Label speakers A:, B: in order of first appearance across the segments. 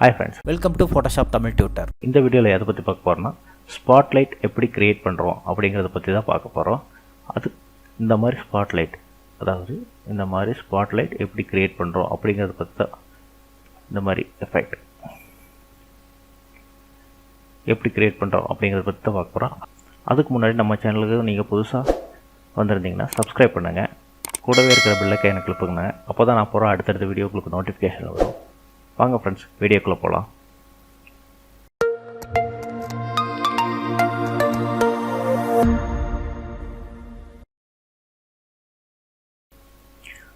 A: Hi friends
B: welcome to Photoshop Tamil tutor
A: இந்த வீடியோவில் எதை பற்றி பார்க்க போகிறோம்னா ஸ்பாட்லைட் எப்படி க்ரியேட் பண்ணுறோம் அப்படிங்கிறத பற்றி தான் பார்க்க போகிறோம் அது இந்த மாதிரி ஸ்பாட்லைட் அதாவது இந்த மாதிரி ஸ்பாட்லைட் எப்படி க்ரியேட் பண்ணுறோம் அப்படிங்கிறத பற்றி தான் இந்த மாதிரி எஃபெக்ட் எப்படி க்ரியேட் பண்ணுறோம் அப்படிங்கிறத பற்றி தான் பார்க்க போகிறோம் அதுக்கு முன்னாடி நம்ம சேனலுக்கு நீங்கள் புதுசாக வந்திருந்தீங்கன்னா சப்ஸ்கிரைப் பண்ணுங்கள் கூடவே இருக்கிற பெல்லைக்கான கிளிக் பண்ணுங்கள் அப்போ தான் நான் போகிற அடுத்தடுத்த வீடியோ உங்களுக்கு நோட்டிஃபிகேஷன் வரும். வாங்க ஃப்ரெண்ட்ஸ் வீடியோக்குள்ளே போகலாம்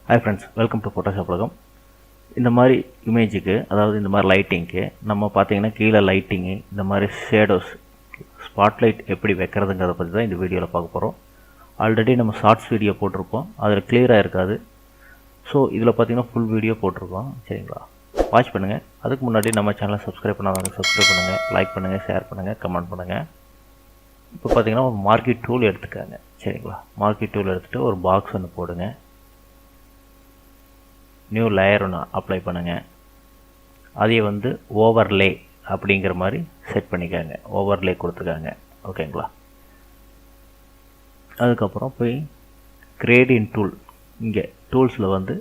A: hi friends welcome to Photoshop உலகம். இந்த மாதிரி இமேஜுக்கு அதாவது இந்த மாதிரி லைட்டிங்க்கு நம்ம பார்த்தீங்கன்னா கீழே லைட்டிங்கு இந்த மாதிரி ஷேடோஸ் ஸ்பாட்லைட் எப்படி வைக்கிறதுங்கிறத பற்றி தான் இந்த வீடியோவில் பார்க்க போகிறோம் ஆல்ரெடி நம்ம ஷார்ட்ஸ் வீடியோ போட்டிருப்போம். அதில் கிளியராக இருக்காது. ஸோ இதில் பார்த்தீங்கன்னா ஃபுல் வீடியோ போட்டிருக்கோம். சரிங்களா? வாட்ச் பண்ணுங்கள் அதுக்கு முன்னாடி நம்ம சேனலை சப்ஸ்கிரைப் பண்ணாதவங்க சப்ஸ்கிரைப் பண்ணுங்கள் லைக் பண்ணுங்கள் ஷேர் பண்ணுங்கள் கமெண்ட் பண்ணுங்கள் இப்போ பார்த்தீங்கன்னா ஒரு மார்க்கெட் டூல் எடுத்துக்காங்க சரிங்களா? மார்க்கெட் டூல் எடுத்துகிட்டு ஒரு பாக்ஸ் ஒன்று போடுங்க. நியூ லேயர் ஒன்று அப்ளை பண்ணுங்கள் அதையே வந்து ஓவர்லே அப்படிங்கிற மாதிரி செட் பண்ணிக்காங்க. ஓவர்லே கொடுத்துருக்காங்க. ஓகேங்களா அதுக்கப்புறம் போய் கிரேடின் டூல் இங்கே டூல்ஸில் வந்து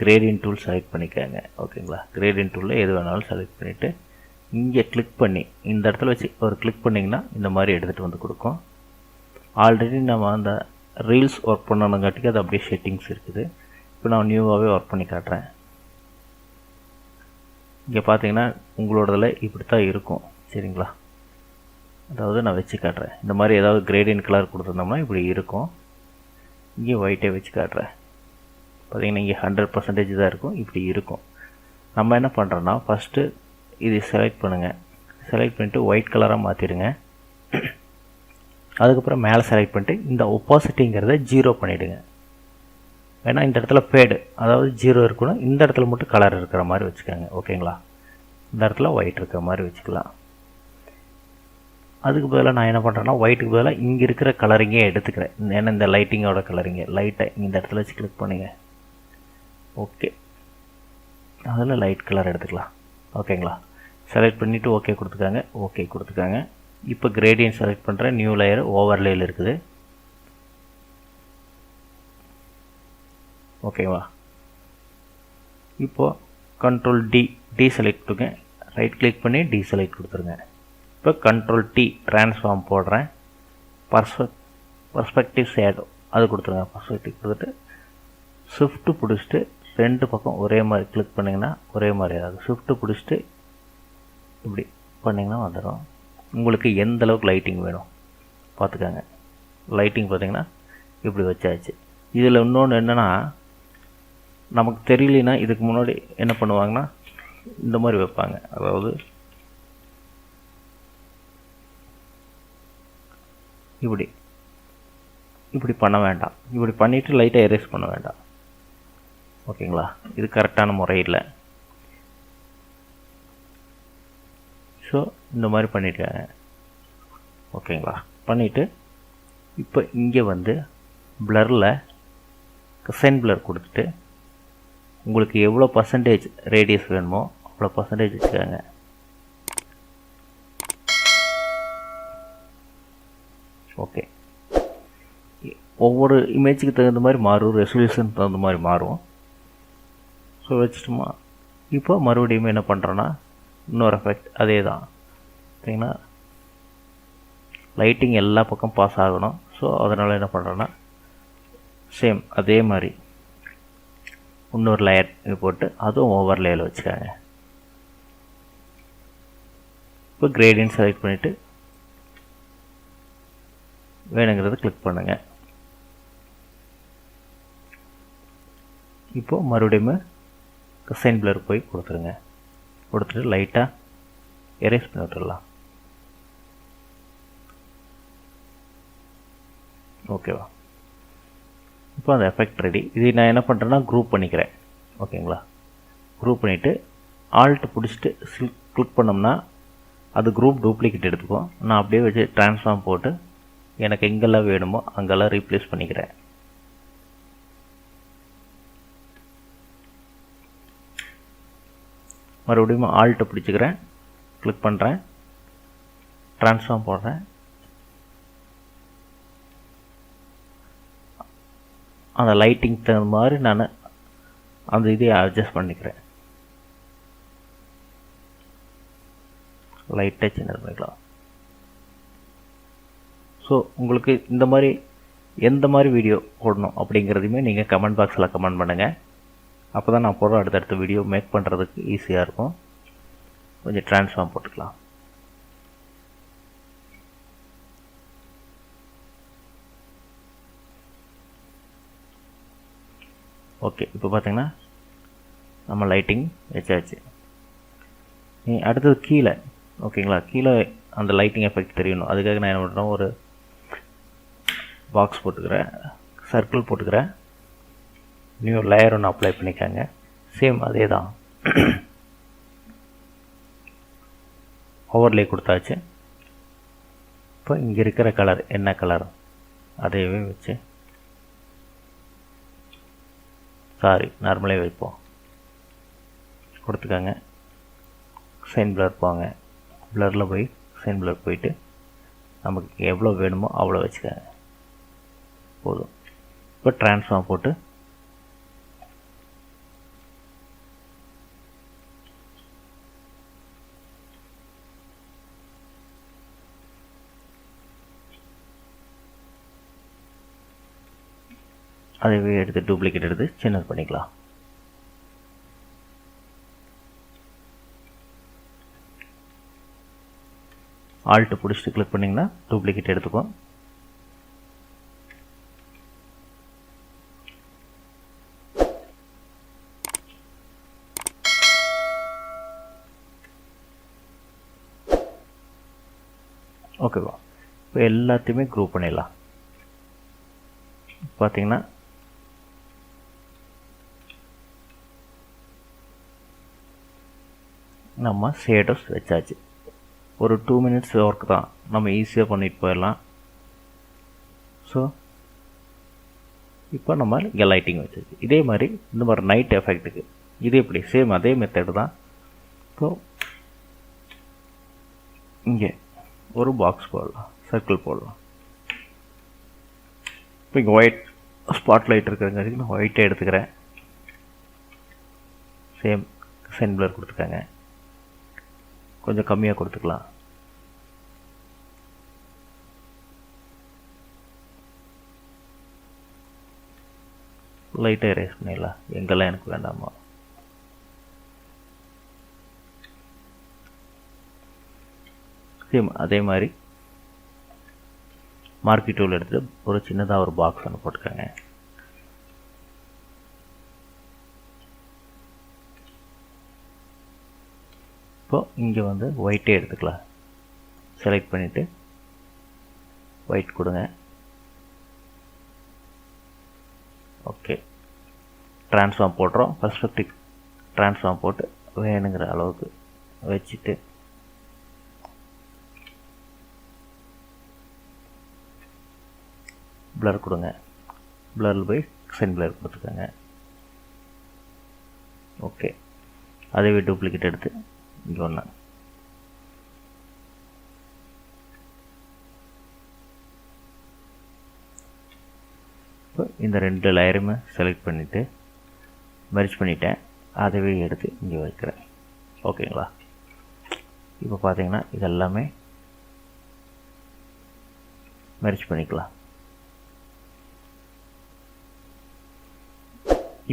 A: கிரேடியன் டூல் செலக்ட் பண்ணிக்கோங்க. ஓகேங்களா கிரேடியன் டூலில் எது வேணாலும் செலக்ட் பண்ணிவிட்டு இங்கே கிளிக் பண்ணி இந்த இடத்துல வச்சு ஒரு கிளிக் பண்ணிங்கன்னா இந்த மாதிரி எடுத்துகிட்டு வந்து கொடுக்கும். ஆல்ரெடி நம்ம அந்த ரீல்ஸ் ஒர்க் பண்ணணுங்காட்டிக்கு அது அப்படியே செட்டிங்ஸ் இருக்குது. இப்போ நான் நியூவாகவே ஒர்க் பண்ணி காட்டுறேன். இங்கே பார்த்தீங்கன்னா உங்களோடதில் இப்படி தான் இருக்கும். சரிங்களா? அதாவது நான் வச்சு காட்டுறேன். இந்த மாதிரி ஏதாவது கிரேடியன் கலர் கொடுத்துருந்தோம்னா இப்படி இருக்கும். இங்கே ஒயிட்டே வச்சு காட்டுறேன். பார்த்திங்கன்னா இங்கே ஹண்ட்ரட் பர்சன்டேஜ் தான் இருக்கும். இப்படி இருக்கும். நம்ம என்ன பண்ணுறோன்னா ஃபஸ்ட்டு இது செலக்ட் பண்ணுங்கள் செலக்ட் பண்ணிட்டு ஒயிட் கலராக மாற்றிடுங்க அதுக்கப்புறம் மேலே செலக்ட் பண்ணிட்டு இந்த ஒப்பாசிட்டிங்கிறத ஜீரோ பண்ணிவிடுங்க ஏன்னா இந்த இடத்துல ஃபேடு அதாவது ஜீரோ இருக்கணும். இந்த இடத்துல மட்டும் கலர் இருக்கிற மாதிரி வச்சுக்கோங்க. ஓகேங்களா இந்த இடத்துல ஒயிட் இருக்கிற மாதிரி வச்சுக்கலாம். அதுக்கு பதிலாக நான் என்ன பண்ணுறேன்னா ஒயிட்டுக்கு பதிலாக இங்கே இருக்கிற கலரிங்கே எடுத்துக்கிறேன். ஏன்னா இந்த லைட்டிங்கோட கலரிங்க லைட்டை இந்த இடத்துல வச்சு கிளிக் பண்ணுங்கள் ஓகே அதில் லைட் கலர் எடுத்துக்கலாம். ஓகேங்களா செலக்ட் பண்ணிவிட்டு ஓகே கொடுத்துக்காங்க. ஓகே கொடுத்துக்காங்க. இப்போ கிரேடியன்ட் செலக்ட் பண்ணுறேன் நியூ லேயர் ஓவர்லேயில் இருக்குது. ஓகேவா இப்போது கண்ட்ரோல் டி டி செலக்ட் கொடுங்க. ரைட் கிளிக் பண்ணி டி செலக்ட் கொடுத்துருங்க. இப்போ கண்ட்ரோல் டி ட்ரான்ஸ்ஃபார்ம் போடுறேன். பர்ஸ்பெக் பர்ஸ்பெக்டிவ் ஷேடோ அது கொடுத்துருங்க. பர்ஸ்பெக்டிவ் கொடுத்துட்டு ஷிஃப்ட்டு பிடிச்சிட்டு ரெண்டு பக்கம் ஒரே மாதிரி கிளிக் பண்ணிங்கன்னா ஒரே மாதிரி ஆகும். ஷிஃப்ட்டு பிடிச்சிட்டு இப்படி பண்ணிங்கன்னா வந்துடும் உங்களுக்கு எந்த அளவுக்கு லைட்டிங் வேணும்? பார்த்துக்கோங்க. லைட்டிங் பார்த்தீங்கன்னா இப்படி வச்சாச்சு. இதில் இன்னொன்று என்னென்னா நமக்கு தெரியலனா இதுக்கு முன்னாடி என்ன பண்ணுவாங்கன்னா இந்த மாதிரி வைப்பாங்க. அதாவது இப்படி. இப்படி பண்ண வேண்டாம். இப்படி பண்ணிவிட்டு லைட்டாக எரேஸ் பண்ண வேண்டாம். ஓகேங்களா? இது கரெக்டான முறை இல்லை ஸோ இந்த மாதிரி பண்ணிட்டேன். ஓகேங்களா? பண்ணிவிட்டு இப்போ இங்கே வந்து ப்ளரில் கசைன் ப்ளர் கொடுத்துட்டு உங்களுக்கு எவ்வளோ பர்சன்டேஜ் ரேடியஸ் வேணுமோ அவ்வளோ பர்சன்டேஜ் வச்சுக்கோங்க. ஓகே ஒவ்வொரு இமேஜுக்கு தகுந்த மாதிரி மாறும் ரெசல்யூஷன் தகுந்த மாதிரி மாறும். ஸோ வச்சுட்டோமா இப்போ மறுபடியும் என்ன பண்ணுறோன்னா இன்னொரு எஃபெக்ட் அதே தான் பார்த்தீங்கன்னா லைட்டிங் எல்லா பக்கம் பாஸ் ஆகணும். ஸோ அதனால் என்ன பண்ணுறோன்னா சேம் அதே மாதிரி. இன்னொரு லேயர் போட்டு அதுவும் ஓவர் லேயரில் வச்சுக்காங்க. இப்போ கிரேடியன்ட் செலக்ட் பண்ணிவிட்டு வேணுங்கிறத கிளிக் பண்ணுங்கள் இப்போது மறுபடியும் கசைன் பிளர் போய் கொடுத்துருங்க. கொடுத்துட்டு லைட்டாக எரேஸ் பண்ணி விட்டுடலாம் ஓகேவா இப்போ அந்த எஃபெக்ட் ரெடி இது நான் என்ன பண்ணுறேன்னா குரூப் பண்ணிக்கிறேன். ஓகேங்களா குரூப் பண்ணிவிட்டு ஆல்ட் பிடிச்சிட்டு கிளிக் பண்ணோம்னா அது குரூப் டூப்ளிகேட் எடுத்துக்கும். நான் அப்படியே வச்சு ட்ரான்ஸ்ஃபார்ம் போட்டு எனக்கு எங்கெல்லாம் வேணுமோ அங்கெல்லாம் ரீப்ளேஸ் பண்ணிக்கிறேன். மறுபடியும் ஆல்ட்டை பிடிச்சிக்கிறேன். கிளிக் பண்ணுறேன் ட்ரான்ஸ்ஃபார்ம் போடுறேன். அந்த லைட்டிங் தகுந்த மாதிரி நான் அந்த இதை அட்ஜஸ்ட் பண்ணிக்கிறேன். லைட்டாக சின்ன பண்ணிக்கலாம் ஸோ உங்களுக்கு இந்த மாதிரி எந்த மாதிரி வீடியோ போடணும் அப்படிங்கிறதையுமே நீங்கள் கமெண்ட் பாக்ஸில் கமெண்ட் பண்ணுங்கள் அப்போ தான் நான் போடுற அடுத்தடுத்த வீடியோ மேக் பண்ணுறதுக்கு ஈஸியாக இருக்கும். கொஞ்சம் ட்ரான்ஸ்ஃபார்ம் போட்டுக்கலாம். ஓகே இப்போ பார்த்தீங்கன்னா நம்ம லைட்டிங் வச்சாச்சு. நீ அடுத்தது கீழே ஓகேங்களா கீழே அந்த லைட்டிங் எஃபெக்ட் தெரியணும். அதுக்காக நான் என்ன பண்ணுறேன் ஒரு பாக்ஸ் போட்டுக்கிறேன் சர்க்கிள் போட்டுக்கிறேன். நியூ லேயர் ஒன்று அப்ளை பண்ணிக்கோங்க. சேம் அதே தான் ஓவர்லே கொடுத்தாச்சு. இப்போ இங்கே இருக்கிற கலர் என்ன கலர் அதையவே வச்சு சாரி நார்மலே வைப்போம். கொடுத்துக்கோங்க. சைன் பிளர் போங்க. பிளரில் போய் சைன் பிளர் போயிட்டு நமக்கு எவ்வளோ வேணுமோ அவ்வளோ வச்சுக்கோங்க. போதும். இப்போ ட்ரான்ஸ்ஃபார்ம் போட்டு அதைவே எடுத்து டூப்ளிகேட் எடுத்து சின்னது பண்ணிக்கலாம். ஆல்ட்டு பிடிச்சிட்டு கிளிக் பண்ணிங்கன்னா டூப்ளிகேட் எடுத்துக்கும். ஓகேவா இப்போ எல்லாத்தையுமே குரூப் பண்ணிடலாம். பார்த்தீங்கன்னா நம்ம ஷேடோஸ் வச்சாச்சு. ஒரு டூ மினிட்ஸ் ஒர்க் தான். நம்ம ஈஸியாக பண்ணிட்டு போயிடலாம். ஸோ இப்போ நம்ம இங்கே லைட்டிங் வச்சாச்சு. இதே மாதிரி இந்த மாதிரி நைட் எஃபெக்ட்டுக்கு இது எப்படி? சேம் அதே மெத்தடு தான். ஸோ இங்கே ஒரு பாக்ஸ் போடலாம். சர்க்கிள் போடலாம். இப்போ இங்கே ஒயிட் ஸ்பாட் லைட் இருக்கிறங்காட்டி நான் ஒயிட்டே எடுத்துக்கிறேன். சேம் சென்பிளர் கொடுத்துருக்காங்க. கொஞ்சம் கம்மியாக கொடுத்துக்கலாம். லைட்டாக ரேஸ் பண்ணிடலாம் எங்கெல்லாம் எனக்கு வேண்டாமா. சேம் அதே மாதிரி. மார்க்கெட் டூல் எடுத்துகிட்டு ஒரு சின்னதாக ஒரு பாக்ஸ் ஒன்று போட்டுக்கோங்க. இப்போது இங்கே வந்து ஒயிட்டே எடுத்துக்கலாம். செலக்ட் பண்ணிவிட்டு ஒயிட் கொடுங்க. ஓகே ட்ரான்ஸ்ஃபார்ம் போடுறோம். பர்ஸ்பெக்டிவ் ட்ரான்ஸ்ஃபார்ம் போட்டு வேணுங்கிற அளவுக்கு வச்சுட்டு பிளர் கொடுங்க. பிளரில் போய் சென் பிளர் கொடுத்துக்கோங்க. ஓகே அதேவே டூப்ளிகேட் எடுத்து இங்கே இப்போ இந்த ரெண்டு லேயருமே செலக்ட் பண்ணிவிட்டு மெர்ஜ் பண்ணிட்டேன். அதவே எடுத்து இங்கே வைக்கிறேன். ஓகேங்களா? இப்போ பார்த்தீங்கன்னா இதெல்லாமே மெர்ஜ் பண்ணிக்கலாம்.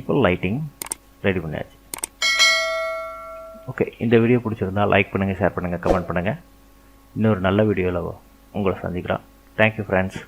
A: இப்போ லைட்டிங் ரெடி பண்ணியாச்சு. ஓகே இந்த வீடியோ பிடிச்சிருந்தா லைக் பண்ணுங்கள் ஷேர் பண்ணுங்கள் கமெண்ட் பண்ணுங்கள் இன்னொரு நல்ல வீடியோவில் உங்களை சந்திக்கிறோம். Thank you friends